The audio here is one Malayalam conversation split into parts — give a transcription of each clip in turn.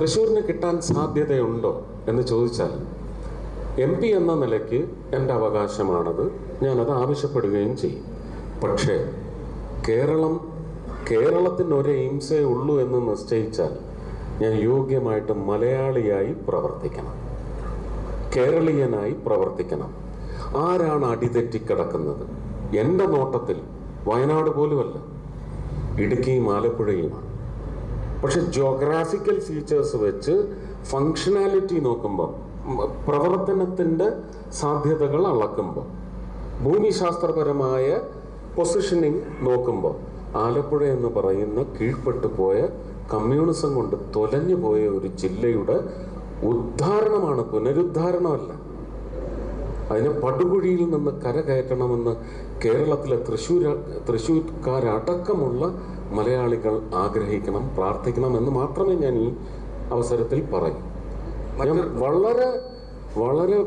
തൃശ്ശൂരിന് കിട്ടാൻ സാധ്യതയുണ്ടോ എന്ന് ചോദിച്ചാൽ എം പി എന്ന നിലയ്ക്ക് എന്റെ അവകാശമാണത്. ഞാനത് ആവശ്യപ്പെടുകയും ചെയ്യും. പക്ഷേ കേരളം കേരളത്തിന് ഒരു എയിംസേ ഉള്ളൂ എന്ന് നിശ്ചയിച്ചാൽ ഞാൻ യോഗ്യമായിട്ട് മലയാളിയായി പ്രവർത്തിക്കണം. കേരളീയനായി പ്രവർത്തിക്കണം. ആരാണ് അടിതെറ്റിക്കിടക്കുന്നത്? എന്റെ നോട്ടത്തിൽ വയനാട് പോലുമല്ല. ഇടുക്കിയും ആലപ്പുഴയുമാണ്. പക്ഷെ ജോഗ്രാഫിക്കൽ ഫീച്ചേഴ്സ് വെച്ച് ഫങ്ഷനാലിറ്റി നോക്കുമ്പോൾ പ്രവർത്തനത്തിന്റെ സാധ്യതകൾ അളക്കുമ്പോൾ ഭൂമിശാസ്ത്രപരമായ പൊസിഷനിങ് നോക്കുമ്പോൾ ആലപ്പുഴ എന്ന് പറയുന്ന കീഴ്പ്പെട്ടു പോയ കമ്മ്യൂണിസം കൊണ്ട് തൊലഞ്ഞു പോയ ഒരു ജില്ലയുടെ ഉദ്ധാരണമാണ് പുനരുദ്ധാരണമല്ല. അതിനെ പടുകുഴിയിൽ നിന്ന് കരകയറ്റണമെന്ന് കേരളത്തിലെ തൃശ്ശൂർ തൃശ്ശൂർക്കാരടക്കമുള്ള മലയാളികൾ ആഗ്രഹിക്കണം പ്രാർത്ഥിക്കണം എന്ന് മാത്രമേ ഞാൻ ഈ അവസരത്തിൽ പറയൂ. ഞാൻ വളരെ വളരെ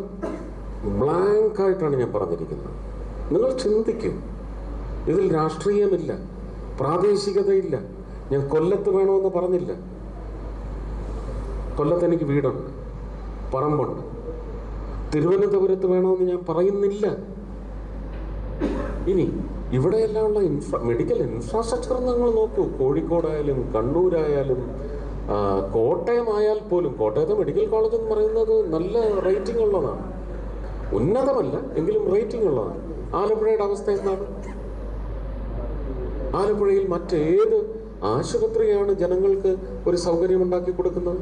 ബ്ലാങ്ക് ആയിട്ടാണ് ഞാൻ പറഞ്ഞിരിക്കുന്നത്. നിങ്ങൾ ചിന്തിക്കും. ഇതിൽ രാഷ്ട്രീയമില്ല പ്രാദേശികതയില്ല. ഞാൻ കൊല്ലത്ത് വേണമെന്ന് പറഞ്ഞില്ല. കൊല്ലത്ത് എനിക്ക് വീടുണ്ട് പറമ്പുണ്ട്. തിരുവനന്തപുരത്ത് വേണമെന്ന് ഞാൻ പറയുന്നില്ല. ഇനി ഇവിടെയെല്ലാമുള്ള ഇൻഫ്രാ മെഡിക്കൽ ഇൻഫ്രാസ്ട്രക്ചർ നിങ്ങൾ നോക്കൂ. കോഴിക്കോടായാലും കണ്ണൂരായാലും കോട്ടയം ആയാൽ പോലും കോട്ടയത്തെ മെഡിക്കൽ കോളേജ് എന്ന് പറയുന്നത് നല്ല റേറ്റിംഗ് ഉള്ളതാണ്. ഉന്നതമല്ല എങ്കിലും റേറ്റിംഗ് ഉള്ളതാണ്. ആലപ്പുഴയുടെ അവസ്ഥ എന്താണ്? ആലപ്പുഴയിൽ മറ്റേത് ആശുപത്രിയാണ് ജനങ്ങൾക്ക് ഒരു സൗകര്യം ഉണ്ടാക്കി കൊടുക്കുന്നത്.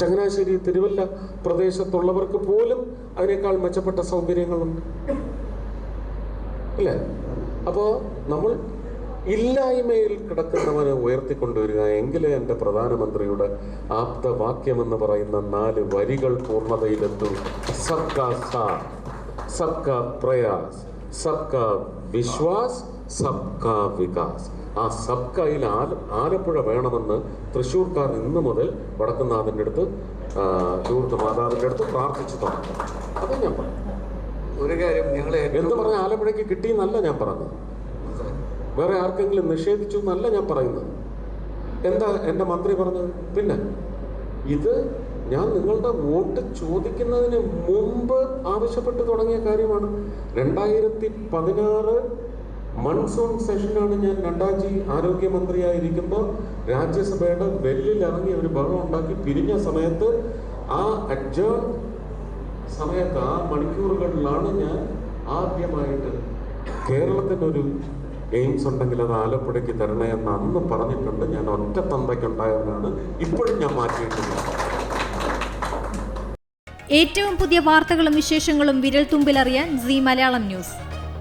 ചങ്ങനാശ്ശേരി തിരുവല്ല പ്രദേശത്തുള്ളവർക്ക് പോലും അതിനേക്കാൾ മെച്ചപ്പെട്ട സൗകര്യങ്ങളുണ്ട്. അല്ലേ? അപ്പോൾ നമ്മൾ ഇല്ലായ്മയിൽ കിടക്കുന്നവനെ ഉയർത്തിക്കൊണ്ടുവരിക എങ്കിലേ എന്റെ പ്രധാനമന്ത്രിയുടെ ആപ്തവാക്യമെന്ന് പറയുന്ന നാല് വരികൾ പൂർണതയിലെത്തും. സബ്കാ സാത്ത് സബ്കാ പ്രയാസ് സബ്കാ വിശ്വാസ് സബ്കാ വികാസ്. ആ സബ് കയ്യിൽ ആല ആലപ്പുഴ വേണമെന്ന് തൃശ്ശൂർക്കാർ ഇന്ന് മുതൽ വടക്കുന്നാഥന്റെ അടുത്ത് ചൂർത്ത് മാതാവിന്റെ അടുത്ത് പ്രാർത്ഥിച്ചു തുടങ്ങി. അത് ഞാൻ പറഞ്ഞു. ഒരു കാര്യം ഞങ്ങൾ എന്ത് പറഞ്ഞ ആലപ്പുഴയ്ക്ക് കിട്ടിയെന്നല്ല ഞാൻ പറഞ്ഞത്. വേറെ ആർക്കെങ്കിലും നിഷേധിച്ചു എന്നല്ല ഞാൻ പറയുന്നത്. എന്താ എന്റെ മന്ത്രി പറഞ്ഞത്? പിന്നെ ഇത് ഞാൻ നിങ്ങളുടെ വോട്ട് ചോദിക്കുന്നതിന് മുമ്പ് ആവശ്യപ്പെട്ട് തുടങ്ങിയ കാര്യമാണ്. രണ്ടായിരത്തി പതിനാറ് മൺസൂൺ സെഷനാണ് ഞാൻ രണ്ടാഴ്ച ആരോഗ്യമന്ത്രിയായിരിക്കുമ്പോൾ രാജ്യസഭയുടെ വെല്ലിലിറങ്ങി ഒരു ബഹളം ഉണ്ടാക്കി. പിരിഞ്ഞ സമയത്ത് ആ അഡ്ജേൺ സമയത്ത് ആ മണിക്കൂറുകളിലാണ് ഞാൻ ആദ്യമായിട്ട് കേരളത്തിനൊരു എയിംസ് ഉണ്ടെങ്കിൽ അത് ആലപ്പുഴയ്ക്ക് തരണേ എന്ന് അന്ന് പറഞ്ഞിട്ടുണ്ട്. ഞാൻ ഒറ്റ തന്തയ്ക്കുണ്ടായവനാണ്. ഇപ്പോഴും ഞാൻ മാറ്റിയിട്ടില്ല. ഏറ്റവും പുതിയ വാർത്തകളും വിശേഷങ്ങളും വിരൽ തുമ്പിലറിയാൻ സി മലയാളം ന്യൂസ്.